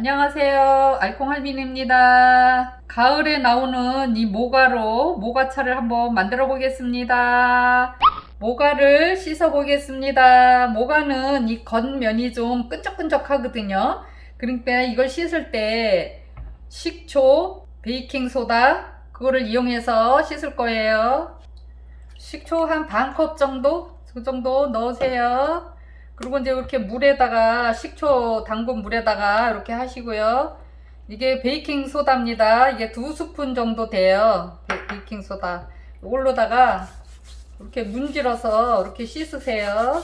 안녕하세요. 알콩할빈입니다. 가을에 나오는 이 모가로 모가차를 한번 만들어 보겠습니다. 모가를 씻어 보겠습니다. 모가는 이 겉면이 좀 끈적끈적하거든요. 그러니까 이걸 씻을 때 식초, 베이킹소다 그거를 이용해서 씻을 거예요. 식초 한 반 컵 정도? 그 정도 넣으세요. 그리고 이제 이렇게 물에다가 식초 담근 물에다가 이렇게 하시고요. 이게 베이킹 소다입니다. 이게 두 스푼 정도 돼요. 베- 베이킹 소다. 이걸로다가 이렇게 문질러서 이렇게 씻으세요.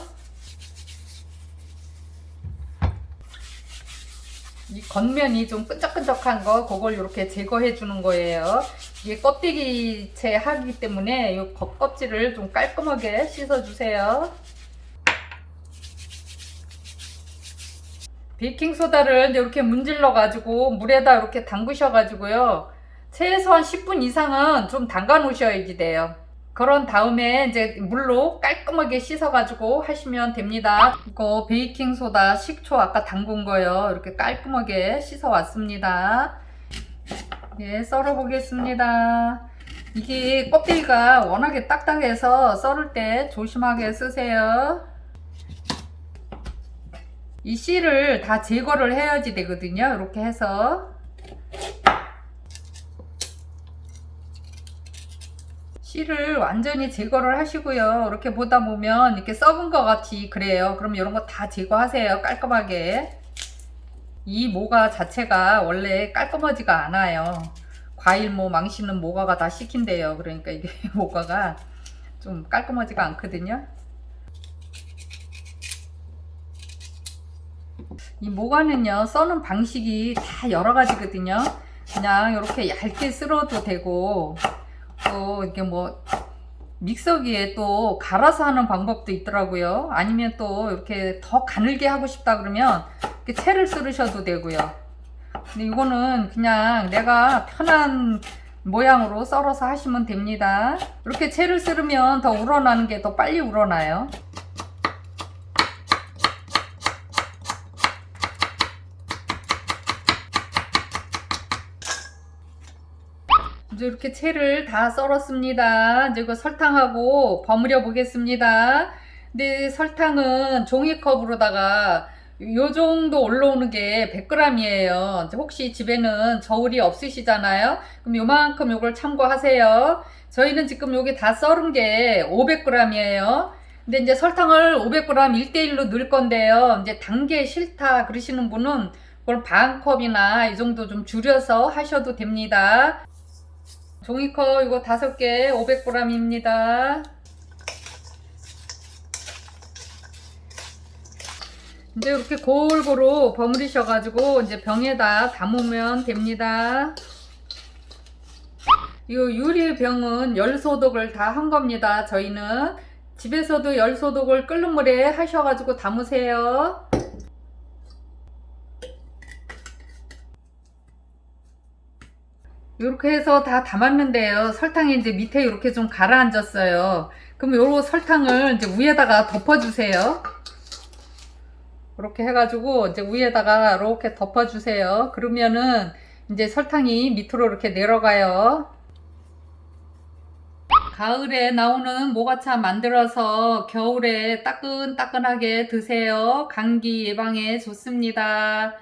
이 겉면이 좀 끈적끈적한 거 그걸 이렇게 제거해 주는 거예요. 이게 껍데기채 하기 때문에 이 겉껍질을 좀 깔끔하게 씻어 주세요. 베이킹 소다를 이제 이렇게 문질러 가지고 물에다 이렇게 담그셔 가지고요. 최소한 10분 이상은 좀 담가 놓으셔야지 돼요. 그런 다음에 이제 물로 깔끔하게 씻어 가지고 하시면 됩니다. 이거 베이킹 소다 식초 아까 담근 거요. 이렇게 깔끔하게 씻어 왔습니다. 예, 썰어 보겠습니다. 이게 껍데기가 워낙에 딱딱해서 썰을 때 조심하게 쓰세요. 이 씨를 다 제거를 해야지 되거든요. 이렇게 해서 씨를 완전히 제거를 하시고요. 이렇게 보다 보면 이렇게 썩은 것 같이 그래요. 그럼 이런 거 다 제거하세요. 깔끔하게. 이 모가 자체가 원래 깔끔하지가 않아요. 과일 뭐 망치는 모가가 다 시킨대요. 그러니까 이게 모가가 좀 깔끔하지가 않거든요. 이 모가는요 써는 방식이 다 여러 가지거든요. 그냥 이렇게 얇게 쓸어도 되고 또 이게 뭐 믹서기에 또 갈아서 하는 방법도 있더라고요. 아니면 또 이렇게 더 가늘게 하고 싶다 그러면 이렇게 채를 썰으셔도 되고요. 근데 이거는 그냥 내가 편한 모양으로 썰어서 하시면 됩니다. 이렇게 채를 썰으면 더 우러나는 게 더 빨리 우러나요 이제 이렇게 채를 다 썰었습니다. 이제 그 설탕하고 버무려 보겠습니다. 근데 설탕은 종이컵으로다가 요 정도 올라오는 게 100g이에요. 혹시 집에는 저울이 없으시잖아요. 그럼 요만큼 요걸 참고하세요. 저희는 지금 여기 다 썰은 게 500g이에요. 근데 이제 설탕을 500g 1대1로 넣을 건데요. 이제 단 게 싫다 그러시는 분은 그걸 반 컵이나 이 정도 좀 줄여서 하셔도 됩니다. 종이컵 이거 다섯 개 500g입니다. 이제 이렇게 골고루 버무리셔가지고 이제 병에다 담으면 됩니다. 이 유리병은 열 소독을 다 한 겁니다. 저희는 집에서도 열 소독을 끓는 물에 하셔가지고 담으세요. 이렇게 해서 다 담았는데요. 설탕이 이제 밑에 이렇게 좀 가라앉았어요. 그럼 요 설탕을 이제 위에다가 덮어주세요. 이렇게 해가지고 이제 위에다가 이렇게 덮어주세요. 그러면은 이제 설탕이 밑으로 이렇게 내려가요. 가을에 나오는 모가차 만들어서 겨울에 따끈따끈하게 드세요. 감기 예방에 좋습니다.